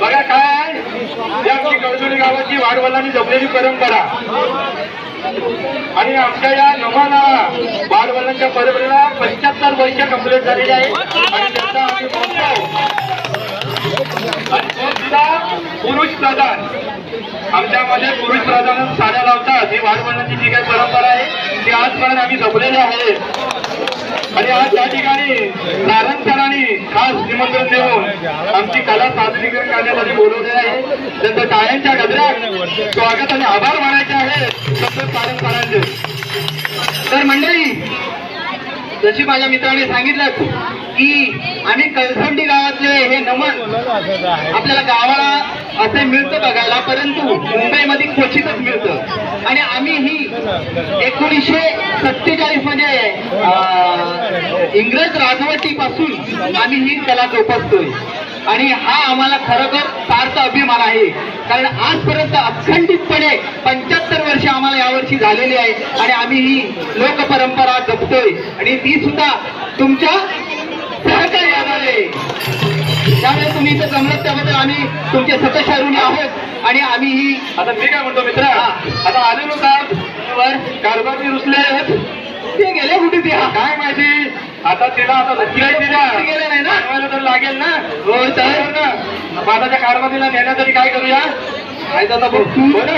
बघा काय ही आमची कळजुली गावाची वाडवलांनी जपलेली परंपरा. आणि आमच्या या नमाना वाडवलांच्या परंपरेला पंच्याहत्तर वर्ष कंप्लीट झालेली आहे. आणि त्याचा आम्ही पुरुष प्रधान आमच्यामध्ये पुरुष प्रधान साड्या लावतात. ही वाढवण्याची जी काही परंपरा आहे ती आजपर्यंत आम्ही जपलेली आहे. आणि आज या ठिकाणी नारायण सरांनी खास निमंत्रण देऊन आमची कला सादरीकरण करण्यासाठी बोलवले आहे. त्यांचं टाळ्यांच्या गजरात स्वागत आणि आभार मानायचे आहेत. तसंच नारायण सरांचे तर मंडळी जशी माझ्या मित्राने सांगितलं की आम्ही कलसंडी गावातले हे नमन आपल्याला गावाला असे मिळतं बघायला परंतु मुंबईमध्ये क्वचितच मिळतं. आणि आम्ही ही एकोणीसशे सत्तेचाळीसमध्ये इंग्रज राजवटीपासून आम्ही ही कला जोपासतोय. आणि हा आम्हाला खरोखर सार्थ अभिमान आहे. कारण आजपर्यंत अखंडितपणे पंच्याहत्तर वर्ष आम्हाला यावर्षी झालेली आहे आणि आम्ही ही लोकपरंपरा जपतोय. आणि ती सुद्धा तुमच्या सहकार्य त्यामुळे तुम्ही इथं जमलं त्याबद्दल आम्ही तुमचे सतशऋणी आहोत. आणि आम्ही ही आता मी काय म्हणतो मित्र? आता आलेलो का वर कारभारी रुसले आहेत. ते गेले कुठे ते? काय माहिती? आता तिला आता नक्की तिला गेले नाही ना? तर लागेल ना? हो तर. ना? माझ्या कारभारीला नेण्यासाठी काय करूया? काय जाता बघ. तू बरं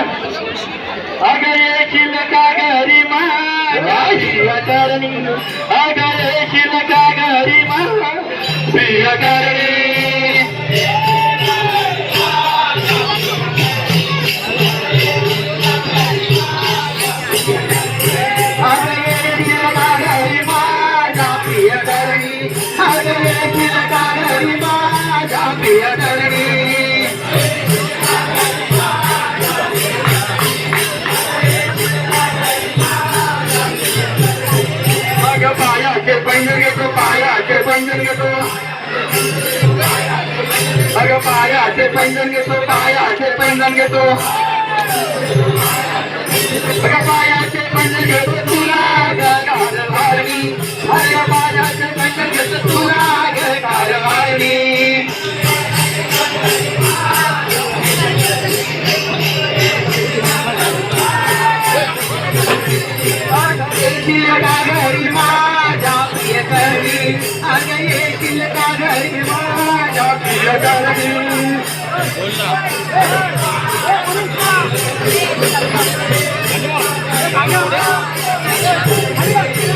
अगं येशील का घरी माझ्याचरणी अगं येशील का घरी पायाचे पैंजण घेतो पायाचे पैंजण घेतो अगं पायाचे पैंजण घेतो पायाचे पैंजण घेतो अगं पायाचे पैंजण घेतो तुला गार भारणी अगं पायाचे पैंजण घेतो तुला गार भारणी प्रियकरणी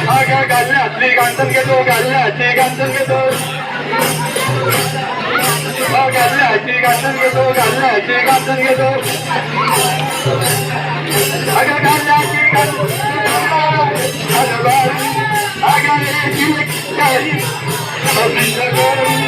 अगं गाल्ल्यातली गांधण घेतो गाल्ल्याची गांधण घेतो अगं गाल्ल्याची गांधण घेतो गाल्ल्याची गांधण घेतो अगं गाल्ल्याची गांधण अगं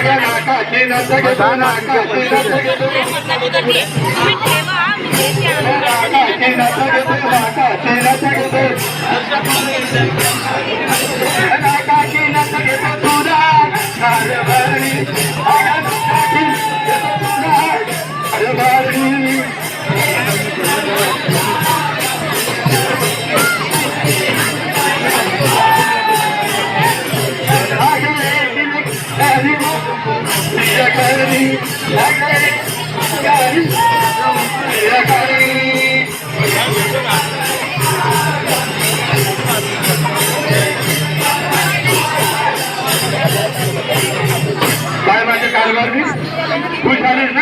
अगं येशील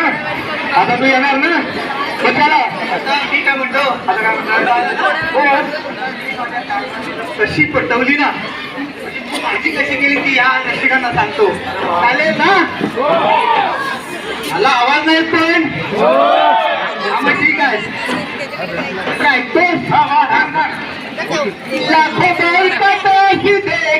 आता तू येणार ना? कशाला म्हणतो कशी पटवली ना? माझी कशी केली ती या रसिकांना सांगतो. चालेल ना? मला आवाज नाही पण. मग ठीक आहे. ऐकतो लाखो बायकातशी गे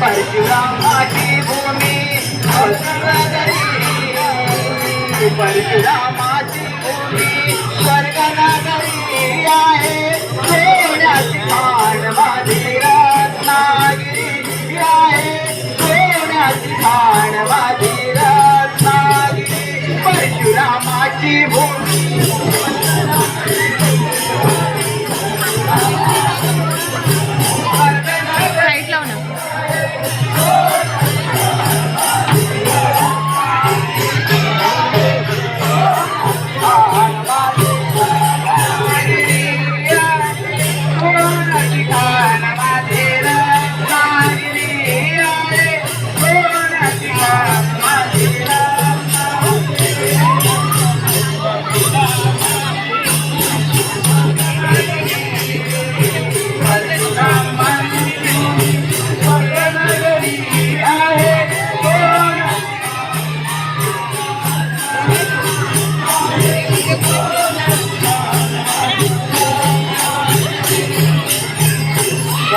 परशुरामाची भूमी परशुरामाची भूमी स्वर्गनगरी आहे. सोन्याची खाण माझी रत्नागिरी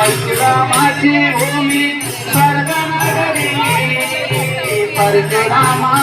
परशुरामाची भूमी स्वर्गनगरी. परशुरामा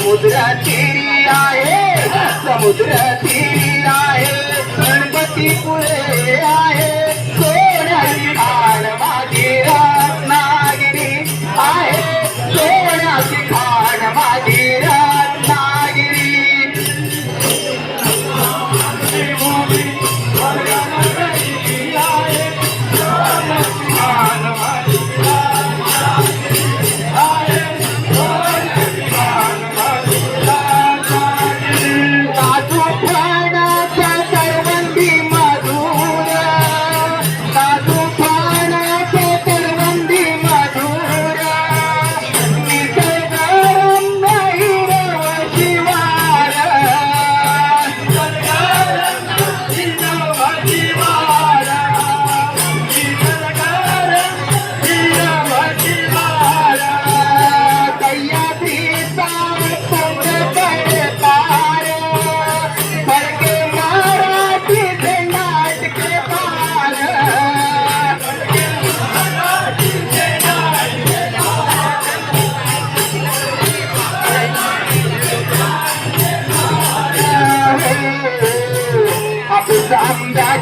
समुद्र तिरी आहे समुद्र तिरी आहे आहे.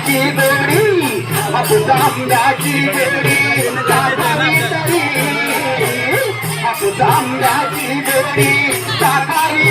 की बेड़ी अब दामदा की बेड़ी दादारी तरी अब दामदा की बेड़ी दादारी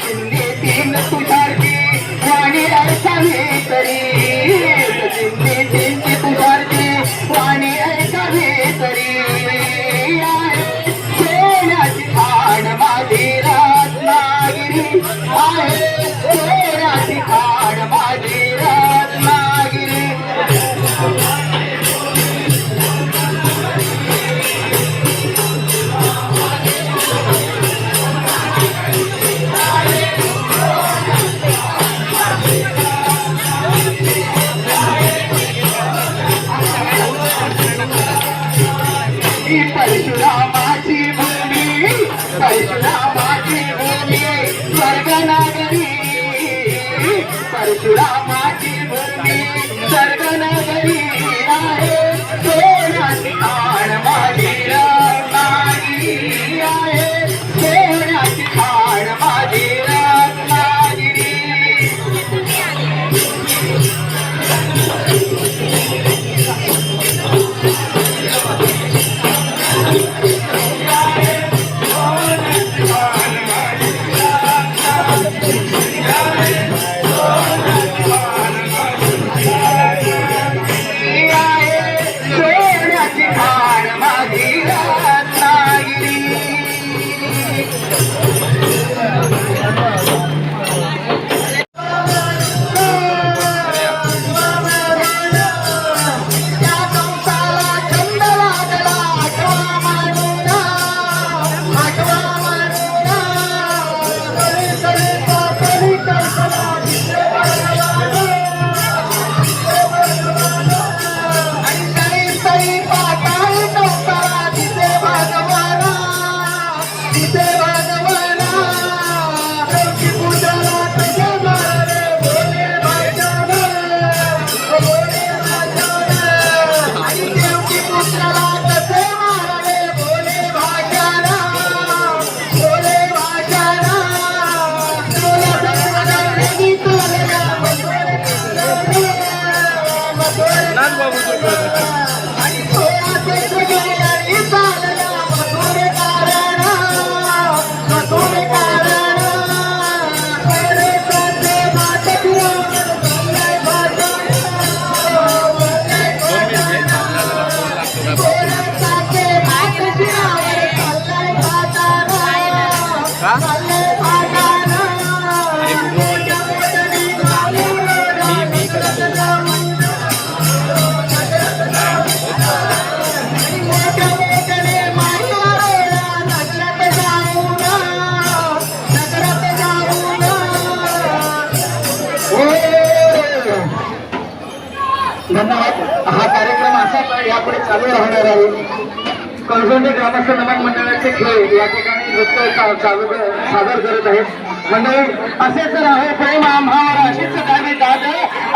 Thank you. Rama धन्यवाद. हा कार्यक्रम असा यापुढे चालू राहणार आहे. कळसोंडी ग्रामस्थ नमन मंडळाचे खेळ या ठिकाणी नृत्य सादर करत आहेत. मंडळी असेच राहो प्रेम आम्हावर अशीच दावे दाद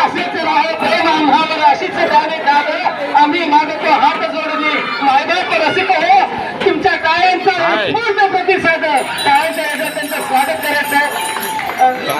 असेच राहो प्रेम आम्हावर अशीच दावे दाद आम्ही मागतो हात जोडणे. मायबाप रसिक हो तुमच्या टाळ्यांचा पूर्ण प्रतिसाद. टाळ्यांच्या त्यांचं स्वागत करायचं आहे.